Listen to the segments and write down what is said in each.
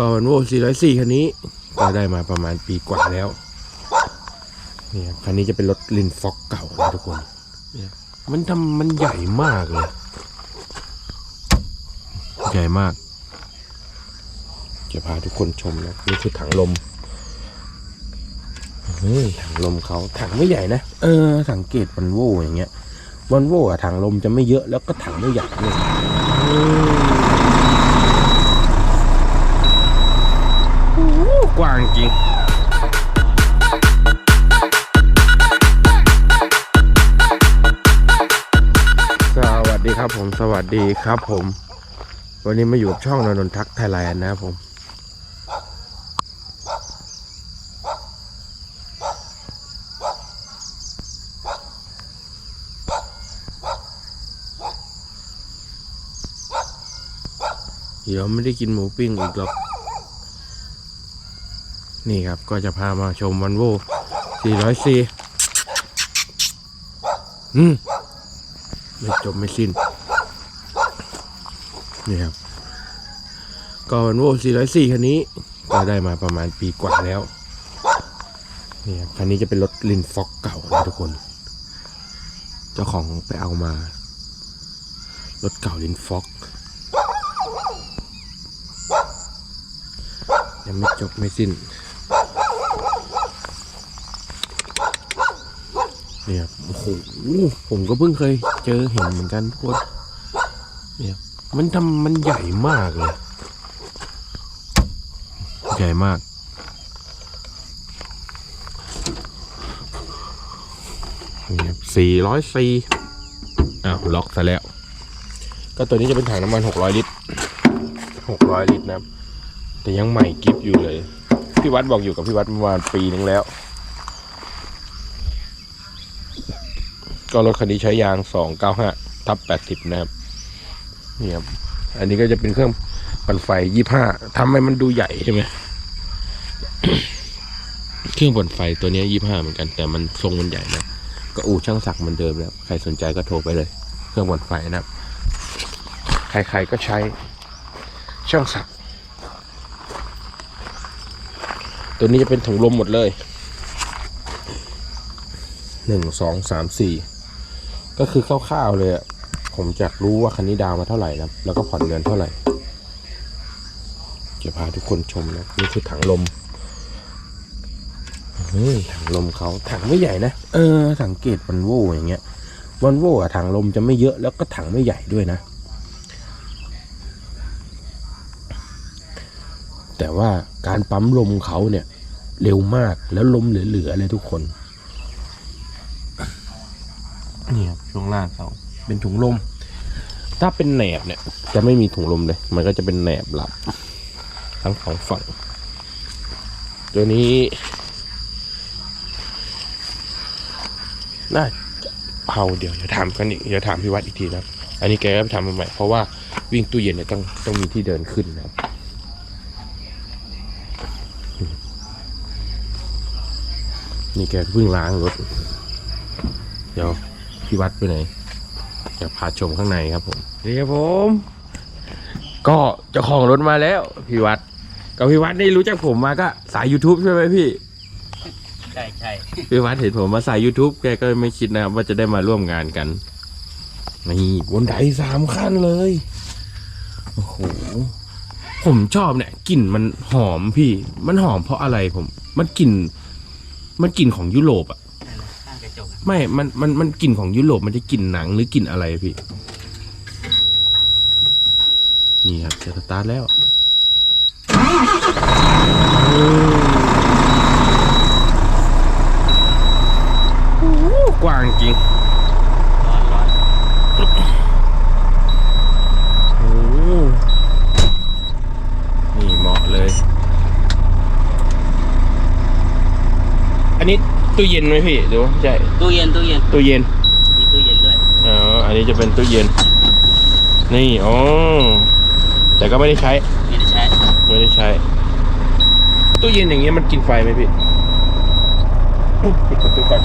ก่อนโว่404 คันนี้ ก็ได้มาประมาณปีกว่าแล้วนี่ครับคันนี้จะเป็นรถลินฟ็อกเก่านะทุกคนเนี่ยมันทำมันใหญ่มากเลย ใหญ่มาก จะพาทุกคนชมนะนี่คือถังลมเฮ้ยถังลมเขาถังไม่ใหญ่นะ เออสังเกตวันโวอย่างเงี้ยวันโวอะถังลมจะไม่เยอะแล้วก็ถังไม่ใหญ่เลยอืมโอ้โห กว้างจริงสวัสดีครับผมสวัสดีครับผม วันนี้มาอยู่กับช่องนนนทักไทยแลนด์นะครับผม เดี๋ยวไม่ได้กินหมูปิ้งอีกหรอก นี่ครับก็จะพามาชมวันโว่404อืมไม่จบไม่สิ้น นี่ครับ ก็วันโว่404 คันนี้ ก็ได้มาประมาณปีกว่าแล้ว นี่ครับ คันนี้จะเป็นรถลินฟ็อกเก่านะทุกคน เจ้าของไปเอามา รถเก่าลินฟ็อกยังไม่จบไม่สิ้น เนี่ยโอ้โหผมก็เพิ่งเคยเจอเห็นเหมือนกันทุกคนเนี่ยมันทำมันใหญ่มากเลย ใหญ่มากนี่ครับสี่ร้อยสี่อ้าวล็อกซะแล้ว ก็ตัวนี้จะเป็นถังน้ำมันหกร้อยลิตรหกร้อยลิตรนะครับ แต่ยังใหม่กิฟอยู่เลย พี่วัดบอกอยู่กับพี่วัดประมาณปีนึงแล้ว ก็รถคันนี้ใช้ยาง 295ทับ80 นะครับนี่ครับอันนี้ก็จะเป็นเครื่องปั่นไฟ25ทำให้มันดูใหญ่ใช่ไหมเครื่องปั่นไฟตัวนี้ย25เหมือนกัน แต่มันทรงมันใหญ่นะก็อู่ช่างศักดิ์เหมือนเดิมแล้วใครสนใจก็โทรไปเลย เครื่องปั่นไฟนะครับใครๆก็ใช้ช่างศักดิ์ตัวนี้จะเป็นถุงลมหมดเลยหนึ่งสองสามสี่ ก็คือคร่าวๆเลยอะผมจะรู้ว่าคันนี้ดาวมาเท่าไหร่นะแล้วก็ผ่อนเงินเท่าไหร่จะพาทุกคนชมนะนี่คือถังลมเฮ้ยถังลมเขาถังไม่ใหญ่นะเออสังเกตวันโวอย่างเงี้ยวันโวอะถังลมจะไม่เยอะแล้วก็ถังไม่ใหญ่ด้วยนะ แต่ว่าการปั๊มลมเขาเนี่ย เร็วมากแล้วลมเหลือๆเลยทุกคน นี่ครับช่วงล่างเขาเป็นถุงลม ถ้าเป็นแหนบเนี่ย จะไม่มีถุงลมเลย มันก็จะเป็นแหนบหลับ ทั้งสองฝั่ง ตัวนี้น่าเอาเดี๋ยวจะถามกันอีกเดี๋ยวถามพี่วัดอีกทีนะอันนี้แกก็ไปทำมาใหม่เพราะว่าวิ่งตู้เย็นเนี่ยต้องต้องมีที่เดินขึ้นนะครับนี่แกเพิ่งล้างรถ เดี๋ยว พี่วัดไปไหนจะพาชมข้างในครับผมนี่ครับผม ก็เจ้าของรถมาแล้วพี่วัดกับพี่วัดนี่รู้จักผมมาก็สาย YouTube ใช่ไหมพี่ใช่ใช่พี่วัดเห็นผมมาสาย YouTube แกก็ไม่คิดนะครับว่าจะได้มาร่วมงานกันนี่บนไดสามขั้นเลยโอ้โหผมชอบเนี่ยกลิ่นมันหอมพี่ มันหอมเพราะอะไรผม มันกลิ่นมันกลิ่นของยุโรปอะ ไม่ มัน มัน มันกลิ่นของยุโรปมันจะกลิ่นหนังหรือกลิ่นอะไรพี่ นี่ครับจะสตาร์ทแล้วโอ้โหกว้างจริงโอ้โหนี่เหมาะเลย อันนี้ ตู้เย็นไหมพี่หรือว่าไม่ใช่ตู้เย็นตู้เย็นตู้เย็นมีตู้เย็นด้วยอ๋ออันนี้จะเป็นตู้เย็น นี่อ๋อแต่ก็ไม่ได้ใช้ไม่ได้ใช้ไม่ได้ใช้ ตู้เย็นอย่างเงี้ยมันกินไฟไหมพี่อุ๊ยปิดประตูก่อน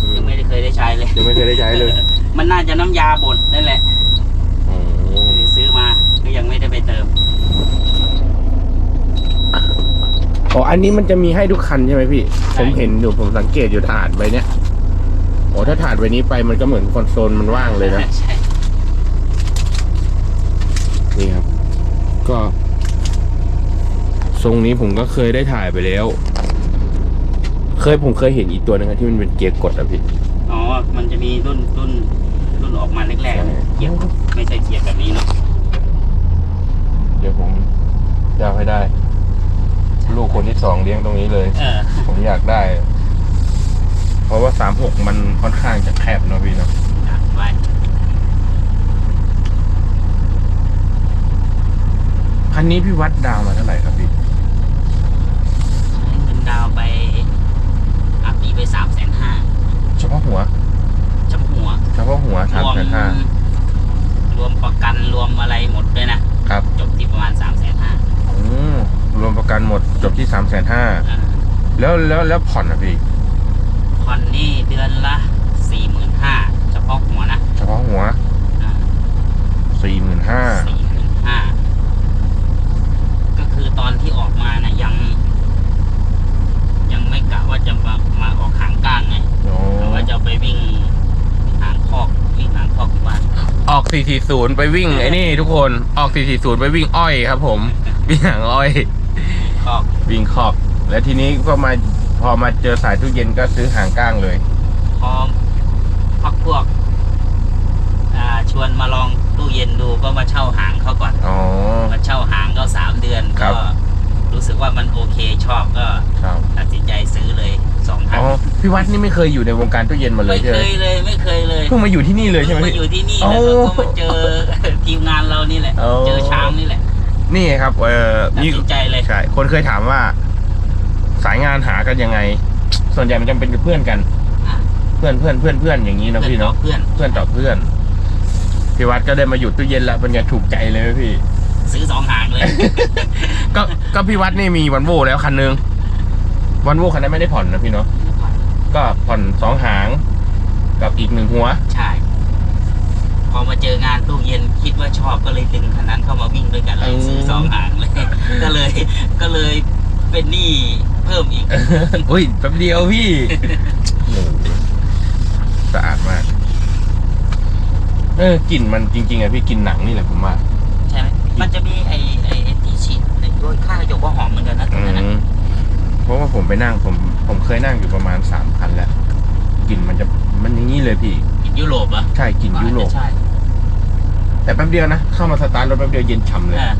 อืมยังไม่ได้เคยได้ใช้เลยยังไม่เคยได้ใช้เลย มันน่าจะน้ำยาบดนั่นแหละอ๋อซื้อมาก็ยังไม่ได้ไปเติม ออ๋ออันนี้มันจะมีให้ทุกคันใช่ไหมพี่ ผมเห็นอยู่ผมสังเกตอยู่ถาดใบเนี้ยโอ้ถ้าถาดใบนี้ไปมันก็เหมือนคอนโซลมันว่างเลยนะใช่นี่ครับ ก็ทรงนี้ผมก็เคยได้ถ่ายไปแล้ว เคยผมเคยเห็นอีกตัวหนึงครับที่มันเป็นเกียร์กดอะพี่ อ๋อ มันจะมีรุ่นรุ่นรุ่นออกมาแรกใช่ๆเกียร์ไม่ใช่เกียร์แบบนี้เนาะ เดี๋ยวผมจะเอาให้ได้ ลูกคนที่ สองเลี้ยงตรงนี้เลย เออผมอยากได้ เพราะว่าสามหกมันค่อนข้างจะแคบเนอะพี่เนาะจัดไว้คันนี้พี่วัดดาวมาเท่าไหร่ครับพี่ใช้เงินดาวน์ไปอัพปีไปสามแสนห้าเฉพาะหัว จำหัวเฉพาะหัวรสามวมแสนห้าร หมดจบที่สามแสนห้าแล้วแล้วแล้วผ่อนอะพี่ ผ่อนนี่เดือนละสี่หมื่นห้าเฉพาะหัวนะเฉพาะหัวสี่หมื่นห้าสี่หมื่นห้าก็คือตอนที่ออกมานะยัง ยังไม่กะว่าจะมามาออกหางก้างไงโอ้แต่ว่าจะไปวิ่งหางคอกวิ่งหางคอกที่บ้านออกสี่สี่ศูนย์ไปวิ่งไอ้นี่ทุกคนออกสี่สี่ศูนย์ไปวิ่งอ้อยครับผม วิ่งหางอ้อย คอกวิ่งขอบแล้วทีนี้ก็มาพอมาเจอสายตู้เย็นก็ซื้อหางก้างเลยพอพักพวกอ่าชวนมาลองตู้เย็นดูก็มาเช่าหางเขาก่อนอ๋อ มาเช่าหางก็สามเดือนครัก็ บ รู้สึกว่ามันโอเคชอบก็ครับตัดสินใจซื้อเลยสองคัอ๋นอพี่วัดนี่ไม่เคยอยู่ในวงการตู้เย็นมาเลยไม่ใช่เคไหมยเลยไม่เคยเลยเพิ่งมาอยู่ที่นี่เลยใช่ไหมพิ่งมาพี่ อยู่ที่นี่โอ้แล้วก็มาเจอ ทีมงานเรานี่แหละ โอ้ เจอช้างนี่แหละ นี่ครับเออตัดมีสินใจเลย ใช่คนเคยถามว่า สายงานหากันยังไง ส่วนใหญ่มันจะเป็นเพื่อนกัน อะ เพื่อนเพื่อนเพื่อนเพื่อนอย่างนี้นะพี่เนาะเพื่อนเพื่อนต่อเพื่อนพี่วัดก็ได้มาอยู่ตู้เย็นแล้วเป็นไงถูกใจเลยไหมพี่ ซื้อสองหางเลย ก็ก็พี่วัดนี่มีวันโวแล้วคันนึงวันโวคันนั้นไม่ได้ผ่อนนะพี่เนาะก็ผ่อนสองหาง กับอีกหนึ่งหัว ใช่ พอมาเจองานตู้เย็นคิดว่าชอบก็เลยดึงคันนั้นเข้ามาวิ่งด้วยกันเลยอืมซื้อสองหางเลยก็เลยก็เลยเป็นหนี้เพิ่มอีกอุ้ยแป๊บเดียวพี่โอ้โหสะอาดมาก เออกลิ่นมันจริง ๆอะพี่กลินหนังนี่แหละผมว่าใช่ไหมมันจะมีไอ้ไอ้ไอ้ที่ฉีดไอ้ด้วยค่ากระจกก็หอมเหมือนกันนะตรอืงนั้นนะมเพราะว่าผมไปนั่งผมผมเคยนั่งอยู่ประมาณสามคันแล้วกลิ่นมันจะมันอย่างนี้เลยพี่กิน ยุโรปเหรอะใช่กลิ่นยุโรปใช่แต่แป๊บเดียวนะ เข้ามาสตาร์ทรถแป๊บเดียวเย็นฉ่ำเลย อ่า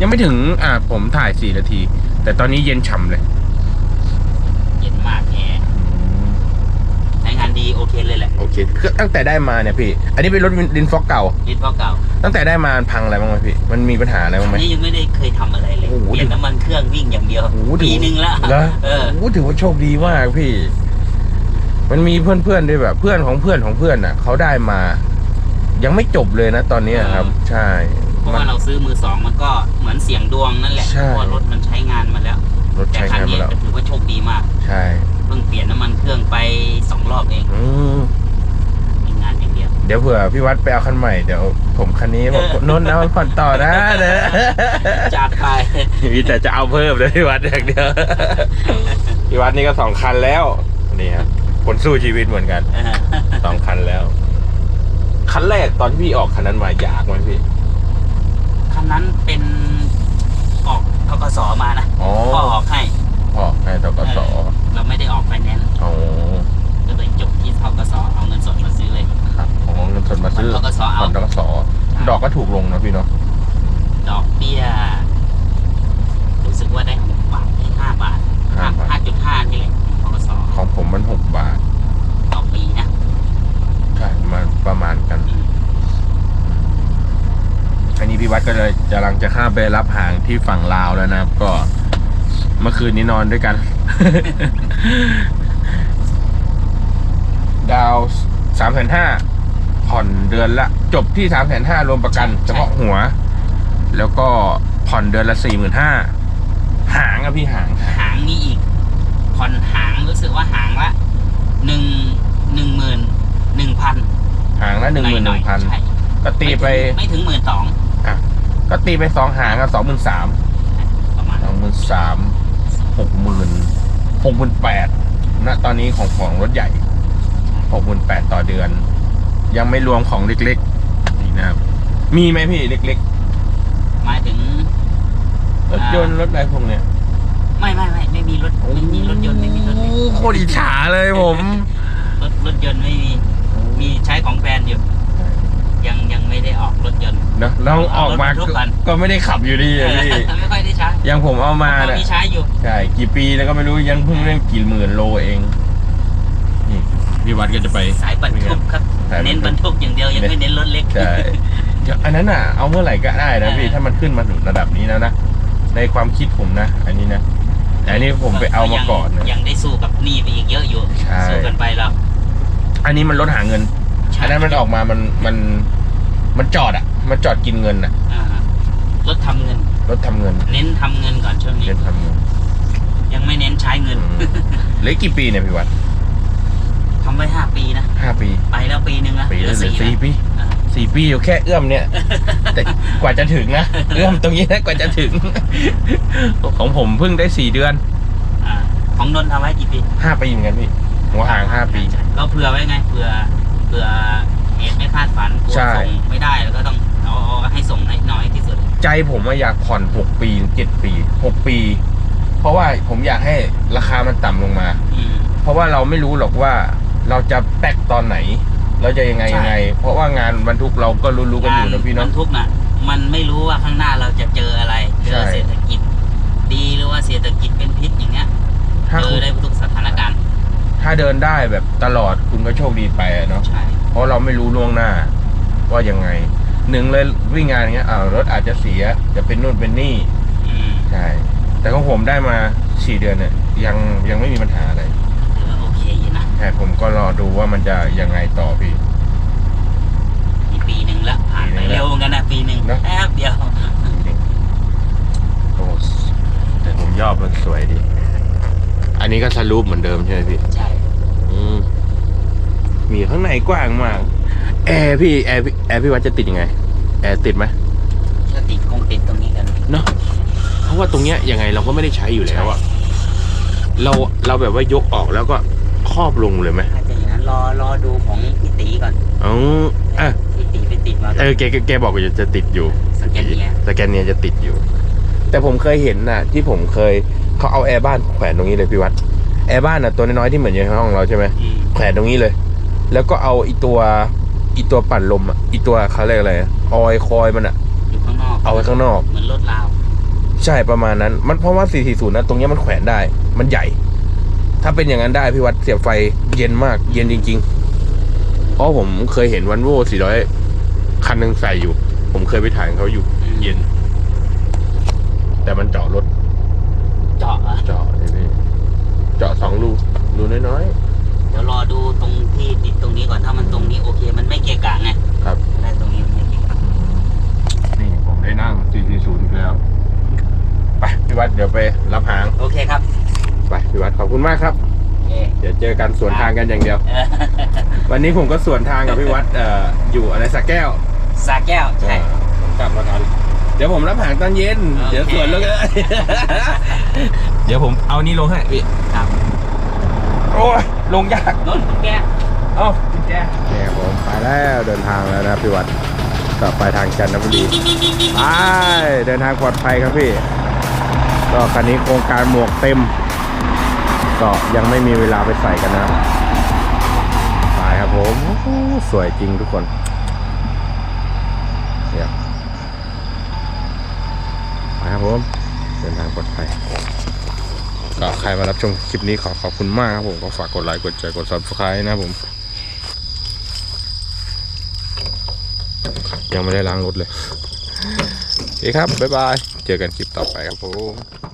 ยังไม่ถึงอ่าผมถ่ายสี่นาที แต่ตอนนี้เย็นฉ่ำเลย เย็นมากแกใช้งานดีโอเคเลยแหละโอเคคือตั้งแต่ได้มาเนี่ยพี่ อันนี้เป็นรถดินฟอกเก่า ลิตรเก่าตั้งแต่ได้มาพังอะไรบ้างไหมพี่ มันมีปัญหาอะไรบ้างไหม อันนี้ยังไม่ได้เคยทำอะไรเลย โอ้โหเปลี่ยนน้ำมันเครื่องวิ่งอย่างเดียว โอ้โหถืปีอหนึ่งแล้วแล้วเออ โอ้ถือว่าโชคดีมากพี่ มันมีเพื่อนๆด้วยแบบ เพื่อนของเพื่อนของเพื่อนอะเขาได้มา ยังไม่จบเลยนะตอนเนี้ยครับ ใช่ เพราะมัว่าเราซื้อมือสองมันก็เหมือนเสียงดวงนั่นแหละใช่เพราะว่ารถมันใช้งานมาแล้วรถแต่ใช้คันงานมานี้แล้ว ก็ถือว่าโชคดีมากใช่เพิ่งเปลี่ยนน้ำมันเครื่องไปสองรอบเองอืมมีงานอย่างเดียว เดี๋ยวเผื่อพี่วัดไปเอาคันใหม่เดี๋ยวผมคันนี้บอกนนท์เอาผ่อนต่อนะเด้อจัดไป มีแต่จะเอาเพิ่มเลยพี่วัดอย่างเดียว พี่วัดนี่ก็สองคันแล้วนี่ครับ คนสู้ชีวิตเหมือนกันสองคันแล้ว คันแรกตอนที่พี่ออกคันนั้นมายากไหมพี่ คันนั้นเป็นออกทกสมานะอ๋อ พ่อออกให้ ออกให้ตกสเออเราไม่ได้ออกไฟแนนซ์อ๋อก็เลยจบที่ทกสเอาเงินสดมาซื้อเลย ครับของเงินสดมาซื้อผ่อนธกสเอาผ่อนตกสดอกก็ถูกลงนะพี่เนาะ ดอกเบี้ย รู้สึกว่าได้หกบาทได้ห้าบาทห้า 5บาท ห้าจุดห้านี่แหละทกส ของผมมันหกบาท ต่อปีนะ ใช่มาประมาณกัน อืม อันนี้พี่วัดก็เลยกำลังจะ ข้ามไปรับหางที่ฝั่งลาวแล้วนะครับ ก็เมื่อคืนนี้นอนด้วยกัน ดาวสามแสนห้าผ่อนเดือนละ จบที่สามแสนห้ารวมประกัน เฉพาะหัว แล้วก็ผ่อนเดือนละสี่หมื่นห้าหางอะพี่หางหางนี่อีก ผ่อนหางรู้สึกว่าหางละหนึ่งหนึ่งหมื่นหนึ่งพันหางละหนึ่งหมื่นหนึ่งพันใช่ก็ตีไปไม่ถึงหมื่นสอง ก็ตีไปสองหางก็สองหมื่นสามประมาณสองหมื่นสามหกหมื่นหกหมื่นแปดณตอนนี้ของของรถใหญ่หกหมื่นแปดต่อเดือน ยังไม่รวมของเล็กๆนี่นะครับมีไหมพี่เล็กหมายถึง ๆรถยนต์รถอะไรพวกเนี้ยไม่ไม่ไม่ไม่มีรถไม่มีรถยนต์ไม่มีรถโอ้โคตรอิจฉาเลยผม รถรถยนต์ไม่มีมีใช้ของแฟนอยู่ ยังยังไม่ได้ออกรถยนต์ เนอะแล้วออกมาเอารถบรรทุกก็กันก็ไม่ได้ขับอยู่ดีอะพี่ไม่ค่อยได้ใช้อยังผมเอามาก็เนี่ยมีใช้อยู่ ใช่ กี่ปีแล้วก็ไม่รู้ยังเพิ่งเล่นกี่หมื่นโลเองนี่พี่วัดก็จะไป สายบรรทุกครับ สายบรรทุก เน้นบรรทุกอย่างเดียวยังไม่เน้นรถเล็ก ใช่เดี๋ยวอันนั้นอะ เอาเมื่อไหร่ก็ได้นะพี่เออถ้ามันขึ้นมาถึงระดับนี้แล้วนะ ในความคิดผมนะ อันนี้นะ แต่อันนี้ผมไปเอามาก่อนยังนะ ยังได้สู้กับหนี้ไปอีกเยอะอยู่ ใช่ สู้กันไปแล้วอันนี้มันลดหาเงิน อันนั้นมันออกมามันมันมันจอดอะ มันจอดกินเงินอะอ่ารถทำเงิน รถทำเงินเน้นทำเงินก่อนช่วงนี้เน้นทำเงินยังไม่เน้นใช้เงินอืมเหลือกี่ปีเนี่ยพี่วัดทำไว้ห้าปีนะ ห้าปี ไปแล้วปีหนึ่งละปีเหลืแล้อวเหลือสี่สี่ละปีอ่าสี่ปีอยู่แค่เอื้อมเนี่ย แต่กว่าจะถึงนะ เอื้อมตรงนี้นะกว่าจะถึง ของผมเพิ่งได้สี่เดือนอ่าของนนท์ทำไว้กี่ปีห้าปีเหมือนกันพี่หัวห่างห้าปีเราเผื่อไว้ไงเผื่อเผื่อเหตุไม่คาดฝันกลัวใช่ ส่งไม่ได้แล้วก็ต้องเอาเอาให้ส่งให้น้อยที่สุด ใจผมว่าอยากผ่อนหกปีเจ็ดปีหกปี เพราะว่าผมอยากให้ราคามันต่ำลงมา อืม เพราะว่าเราไม่รู้หรอกว่าเราจะแป๊กตอนไหน เราจะยังไงใช่ ยังไง เพราะว่างานบรรทุกเราก็รู้ๆกันอยู่นะพี่บรเนาะรทุกน่ะ มันไม่รู้ว่าข้างหน้าเราจะเจออะไรเจใช่อเศรษฐกิจ ดีหรือว่าเศรษฐกิจเป็นพิษอย่างเงี้ยถ้าเจคุอณได้ทุกสถานการณ์ ถ้าเดินได้แบบตลอดคุณก็โชคดีไปอะเนาะใช่เพราะเราไม่รู้ล่วงหน้า ว่ายังไงหนึ่งเลยวิ่งงานอย่างเงี้ยอ้าวรถอาจจะเสียจะเป็นนู่นเป็นนี่อืมใช่แต่ของผมได้มาสี่เดือนเนี่ยยังยังไม่มีปัญหาอะไรถือว่าโอเคอยู่นะใช่ผมก็รอดูว่ามันจะยังไงต่อพี่ มีปีหนึ่งแล้วผ่านไปปีหนึ่งแล้วเร็วเหมือนกันนะปีหนึ่งเนอะ แป๊บเดียวโอ้แต่ผมยอบมันสวยดี อันนี้ก็สรูปเหมือนเดิมใช่ไหมพี่ ใช่ อืมมีข้างในกว้างมาก แอร์พี่แอร์พี่แอร์พี่วัดจะติดยังไง แอร์ติดไหมก็ติดคงติดตรงนี้กันเนาะเพราะว่าตรงเนี้ยยังไงเราก็ไม่ได้ใช้อยู่แล้วอะเราเราแบบว่ายกออกแล้วก็ครอบลงเลยไหมถ้าจะอย่างนั้นรอรอดูของพี่ตีก่อนอ๋ออะพี่ตีไปติดมาเออแกแกแกบอกว่าจะติดอยู่สแกนเนียสแกนเนียจะติดอยู่ แต่ผมเคยเห็นน่ะ ที่ผมเคย เขาเอาแอร์บ้านแขวนตรงนี้เลยพี่วัดแอร์บ้านน่ะตัวน้อยๆที่เหมือนอยู่ในห้องเราใช่ไหมอืมแขวนตรงนี้เลย แล้วก็เอาอีตัวอีตัวปั่นลมอะอีตัวเขาเรียกอะไรอะออยคอยมันอะอยู่ข้างนอกเอาไว้ข้างนอก เหมือนรถลาวใช่ประมาณนั้น มันเพราะว่า 440 นะ ตรงเนี้ยมันแขวนได้ มันใหญ่ ถ้าเป็นอย่างนั้นได้พี่วัดเสียบไฟเย็นมาก เย็นจริงๆเพราะผมเคยเห็นวันโว่400 คันหนึ่งใส่อยู่ ผมเคยไปถ่ายเขาอยู่อืมเย็น แต่มันเจาะรถ เจาะอะเจาะเลยพี่เจาะสองรูรูน้อยเดี๋ยวรอดูตรงที่ติดตรงนี้ก่อนถ้ามันตรงนี้โอเค มันไม่เกะกะไงๆครับ ได้ตรงนี้มันไม่เกะกะนี่ผมได้นั่ง 440อีกแล้ว ไปพี่วัดเดี๋ยวไปรับหาง โอเคครับไปพี่วัดขอบคุณมากครับ โอเคเดี๋ยวเจอกันสวนทางกันอย่างเดียว เออวันนี้ผมก็สวนทางกับพี่วัดเอ่ออยู่อะไรสักแก้วสาแก้วใช่ผมกลับมาทัน เดี๋ยวผมรับหางตอนเย็นโอเคเดี๋ยวสวนแล้วก็เดี๋ยวผมเอานี่ลงให้พี่ครับ โอ้ยลงยาก รถแกเอ้ากุญแจเนี่ยผมไปแล้วเดินทางแล้วนะครับพี่วัดก็ไปทางจันทบุรีไปเดินทางปลอดภัยครับพี่ ก็คันนี้โครงการหมวกเต็ม ก็ยังไม่มีเวลาไปใส่กันนะไปครับผมโอ้โหสวยจริงทุกคนเนี่ยไปครับ ผมเดินทางปลอดภัยก็ใครมารับชมคลิปนี้ขอขอบคุณมากครับผมก็ฝากกดไลค์กดแชร์กด subscribe นะผม ยังไม่ได้ล้างรถเลย โอเคครับ บ๊ายบาย เจอกันคลิปต่อไปครับผม